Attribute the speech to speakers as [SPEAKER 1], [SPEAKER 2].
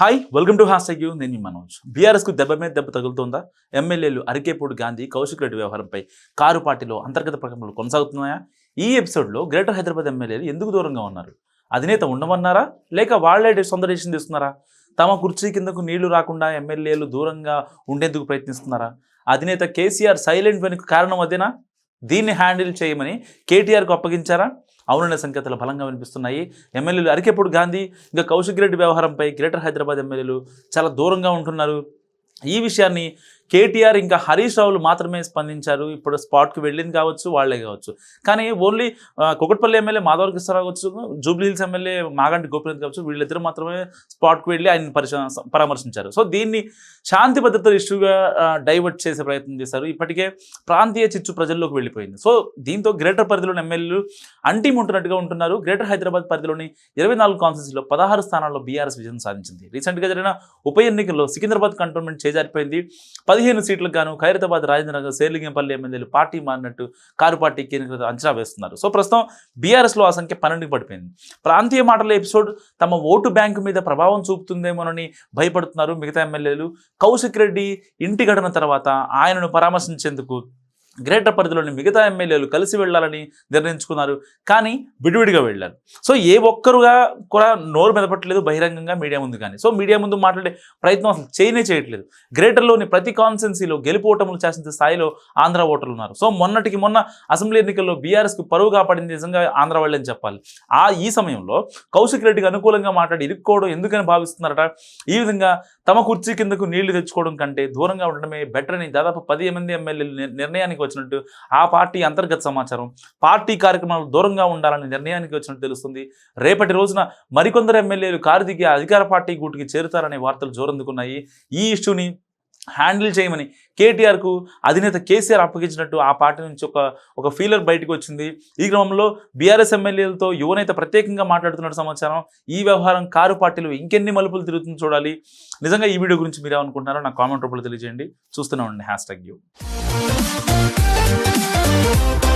[SPEAKER 1] Hi welcome to has you నేను మనోజ్. బీఆర్ఎస్కు దెబ్బ మీద దెబ్బ తగులుతోందా? ఎమ్మెల్యేలు అరికేపూడి గాంధీ కౌశిక్ రెడ్డి వ్యవహారంపై కారు పార్టీలో అంతర్గత ప్రకటనలు కొనసాగుతున్నాయా? ఈ ఎపిసోడ్లో గ్రేటర్ హైదరాబాద్ ఎమ్మెల్యేలు ఎందుకు దూరంగా ఉన్నారు? అధినేత ఉండమన్నారా? లేక వాళ్ళే సొంత డెసిషన్ తీసుకున్నారా? తమ కుర్చీ కిందకు నీళ్ళు రాకుండా ఎమ్మెల్యేలు దూరంగా ఉండేందుకు ప్రయత్నిస్తున్నారా? అధినేత కేసీఆర్ సైలెంట్ వెనుక కారణం అదేనా? దీన్ని హ్యాండిల్ చేయమని కేటీఆర్కు అప్పగించారా? అవుననే సంకేతాలు బలంగా వినిపిస్తున్నాయి. ఎమ్మెల్యేలు అరికెప్పుడు గాంధీ ఇంకా కౌశిక్ రెడ్డి వ్యవహారంపై గ్రేటర్ హైదరాబాద్ ఎమ్మెల్యేలు చాలా దూరంగా ఉంటున్నారు. ఈ విషయాన్ని కేటీఆర్ ఇంకా హరీష్ రావులు మాత్రమే స్పందించారు. ఇప్పుడు స్పాట్కి వెళ్ళింది కావచ్చు వాళ్ళే కావచ్చు. కానీ ఓన్లీ కుకట్పల్లి ఎమ్మెల్యే మాధవ కృష్ణరావు కావచ్చు జూబ్లీ హిల్స్ ఎమ్మెల్యే మాగంటి గోపినాథ్ కావచ్చు వీళ్ళిద్దరు మాత్రమే స్పాట్కి వెళ్ళి ఆయన పరామర్శించారు. సో దీన్ని శాంతి భద్రతల ఇష్యూగా డైవర్ట్ చేసే ప్రయత్నం చేశారు. ఇప్పటికే ప్రాంతీయ చిచ్చు ప్రజల్లోకి వెళ్ళిపోయింది. సో దీంతో గ్రేటర్ పరిధిలోని ఎమ్మెల్యేలు అంటీ ఉంటున్నట్టుగా ఉంటున్నారు. గ్రేటర్ హైదరాబాద్ పరిధిలోని ఇరవై నాలుగు కాన్స్టిట్యూన్సీలో పదహారు స్థానాల్లో బీఆర్ఎస్ విజయం సాధించింది. రీసెంట్గా జరిగిన ఉప ఎన్నికల్లో సికింద్రాబాద్ కంటోన్మెంట్ చేజారిపోయింది. పది పదిహేను సీట్లకు గాను ఖైరతాబాద్ రాజేంద్రనగర్ శేర్లింగంపల్లి ఎమ్మెల్యేలు పార్టీ మారినట్టు కారు పార్టీ కేంద్ర అంచనా వేస్తున్నారు. సో ప్రస్తుతం బీఆర్ఎస్లో ఆ సంఖ్య పన్నెండుకి పడిపోయింది. ప్రాంతీయ మాటల ఎపిసోడ్ తమ ఓటు బ్యాంకు మీద ప్రభావం చూపుతుందేమోనని భయపడుతున్నారు మిగతా ఎమ్మెల్యేలు. కౌశిక్ రెడ్డి ఇంటి ఘటన తర్వాత ఆయనను పరామర్శించేందుకు గ్రేటర్ పరిధిలోని మిగతా ఎమ్మెల్యేలు కలిసి వెళ్ళాలని నిర్ణయించుకున్నారు. కానీ విడివిడిగా వెళ్ళారు. సో ఏ ఒక్కరుగా కూడా నోరు మెదపట్లేదు బహిరంగంగా మీడియా ముందు కానీ. సో మీడియా ముందు మాట్లాడే ప్రయత్నం అసలు చేయనే చేయట్లేదు. గ్రేటర్లోని ప్రతి కాన్స్టెన్సీలో గెలుపోటములు చేసిన స్థాయిలో ఆంధ్ర ఓటర్లు ఉన్నారు. సో మొన్నటికి మొన్న అసెంబ్లీ ఎన్నికల్లో బీఆర్ఎస్కి పరువు కాపాడింది నిజంగా ఆంధ్ర వాళ్ళని చెప్పాలి. ఆ ఈ సమయంలో కౌశిక్ రెడ్డికి అనుకూలంగా మాట్లాడి ఇరుక్కోవడం ఎందుకని భావిస్తున్నారట? ఈ విధంగా తమ కుర్చీ కిందకు నీళ్ళు తెచ్చుకోవడం కంటే దూరంగా ఉండడమే బెటర్ అని దాదాపు పది మంది ఎమ్మెల్యేలు నిర్ణయానికి నిర్ణయానికి వచ్చినట్టు ఆ పార్టీ అంతర్గత సమాచారం పార్టీ కార్యక్రమాలు దూరంగా ఉండాలని నిర్ణయానికి వచ్చినట్టు తెలుస్తుంది. రేపటి రోజున మరికొందరు ఎమ్మెల్యేలు కారు దిగి అధికార పార్టీ గూటికి చేరుతారనే వార్తలు జోరందుకున్నాయి. ఈ ఇష్యూని హ్యాండిల్ చేయమని కేటీఆర్కు అధినేత కేసీఆర్ అప్పగించినట్టు ఆ పార్టీ నుంచి ఒక ఒక ఫీలర్ బయటకు వచ్చింది. ఈ క్రమంలో బీఆర్ఎస్ ఎమ్మెల్యేలతో యువనేత ప్రత్యేకంగా మాట్లాడుతున్నట్టు సమాచారం. ఈ వ్యవహారం కారు పార్టీలు ఇంకెన్ని మలుపులు తిరుగుతుంది చూడాలి. నిజంగా ఈ వీడియో గురించి మీరు నా కామెంట్ రూపంలో తెలియజేయండి. చూస్తూనే ఉండండి. Hash tag you. thank you